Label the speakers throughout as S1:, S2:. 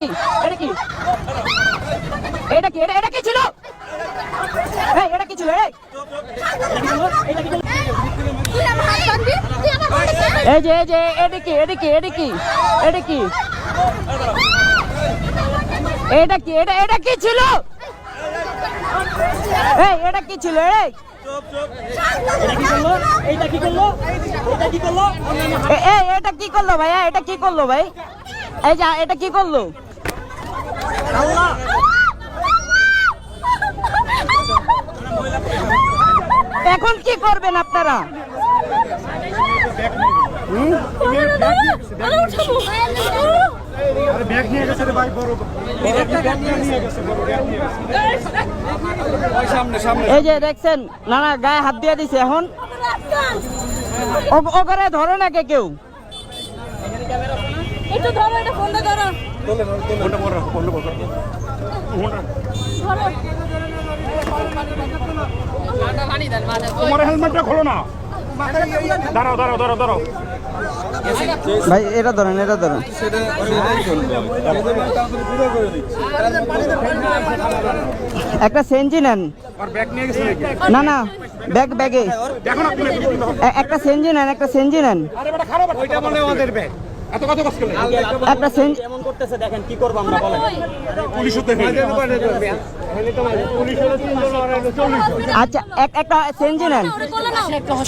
S1: এটা কি? এটা কি? এটা এটা কি ছিল? এটা কি ছিল? এই। যে এই যে এটা কি? এটা কি? এটা কি? এটা কি? এটা কি? এটা এটা কি ছিল? এই এটা কি ছিল?
S2: কি করল? এটা কি করল?
S1: এ- এটা কি করল ভাইয়া? এটা কি করল ভাই? এই যা এটা কি করল? এখন কি করবেন আপনারা? এই যে দেখছেন না না গায়ে হাত দিয়ে দিছে এখন? ও- ও করে ধরে না কে কেউ?
S3: একটু ধরো এটা ফোনটা ধরো।
S4: তোমার হেলমেটটা খোলো না। দাঁড়াও দাঁড়াও দাঁড়াও দাঁড়াও।
S1: ভাই এটা ধরেন এটা ধরেন। একটা সেঞ্জি নেন।
S4: আর ব্যাগ নিয়ে গেছে নাকি
S1: না না ব্যাগ ব্যাগে একটা সেঞ্জি নেন একটা সেঞ্জি নেন।
S4: আরে খারাপ ওইটা আমাদের ব্যাগ। এত কথা কষ্ট করলে
S1: একটা সেঞ্জি
S2: এমন করতেছে দেখেন কি করব আমরা বলেন।
S4: পুলিশ হতে পুলিশ হলো চল্লিশ জন।
S1: আচ্ছা এক একটা সেঞ্জি নেন।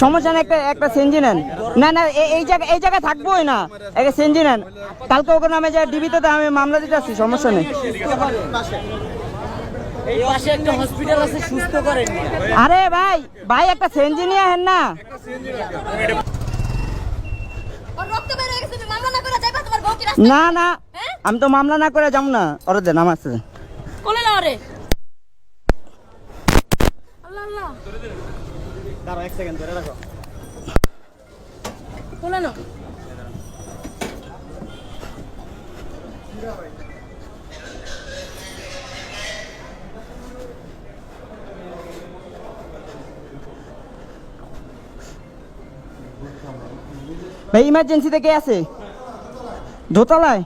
S1: সমস্যা নেই একটা একটা সেঞ্জি নেন। না না এই জায়গা এই জায়গায় থাকবোই না। একটা সেঞ্জি নেন। কালকে ওকে নামে যায় ডিবিতে আমি মামলা দিতে আসছি সমস্যা নেই।
S2: এই পাশে একটা হসপিটাল আছে সুস্থ করেন।
S1: আরে ভাই ভাই একটা সেঞ্জি নিয়ে হেন না
S3: ওর রক্ত বের হয়ে গেছে তুমি মামলা না করে যাইবা তোমার বউ কি রাস্তায়
S1: না না? আমি তো মামলা না করে যাব না। ওরে দেন আমার সাথে।
S3: কোলে নাও রে আল্লাহ আল্লাহ।
S2: দাঁড়াও এক সেকেন্ড ধরে রাখো।
S3: কোলে নাও।
S1: ভাই ইমার্জেন্সিতে কে আছে? দোতলায়?